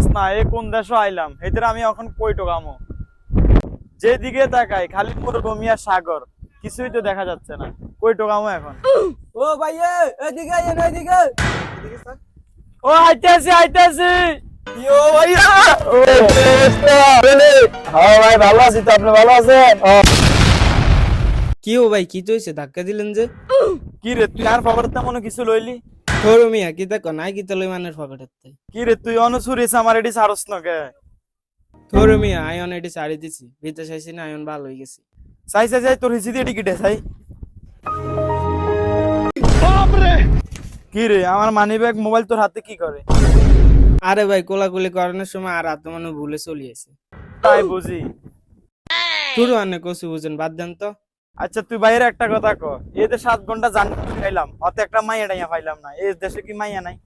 কস না এ কোন দেশে আইলাম? এদের আমি এখন কই টোকামো যেদিকে তাকাই খালি মরুভূমি আর সাগর। কিছুই তো দেখা যাচ্ছে না। কই টোকামো এখন? ও ভাই এদিকে আইয়েন এদিকে। ও আইতাছি আইতাছি। ইয়ো ভাইয়া হ্যাঁ ভাই ভালো আছি তো আপনি ভালো আছেন? কি ও ভাই কি তো হইছে? ধাক্কা দিলেন যে। কি রে তুই আর খবর তেমন কিছু লইলি? থরু মিয়া কি দেখো নাই কি তলে মানের পকেটের তাই কি রে তুই অনুসুরিস আমার এটি সারস নকে থরু মিয়া আয়ন এটি ছাড়ি দিছি। ভিতরে চাইছি না আয়ন ভালো হয়ে গেছি। চাই চাই চাই তোর হিসি দিয়ে টিকিটে চাই। কি রে আমার মানি ব্যাগ মোবাইল তোর হাতে কি করে? আরে ভাই কোলাকুলি করানোর সময় আর হাতে মনে ভুলে চলিয়েছে তাই বুঝি। থরু আনে কসু বুঝেন বাদ দেন তো। আচ্ছা তুই বাইরে একটা কথা ক। এদের সাত ঘণ্টা জানি খাইলাম। অত একটা মাইয়া টাইয়া পাইলাম না। এই দেশে কি মাইয়া নাই?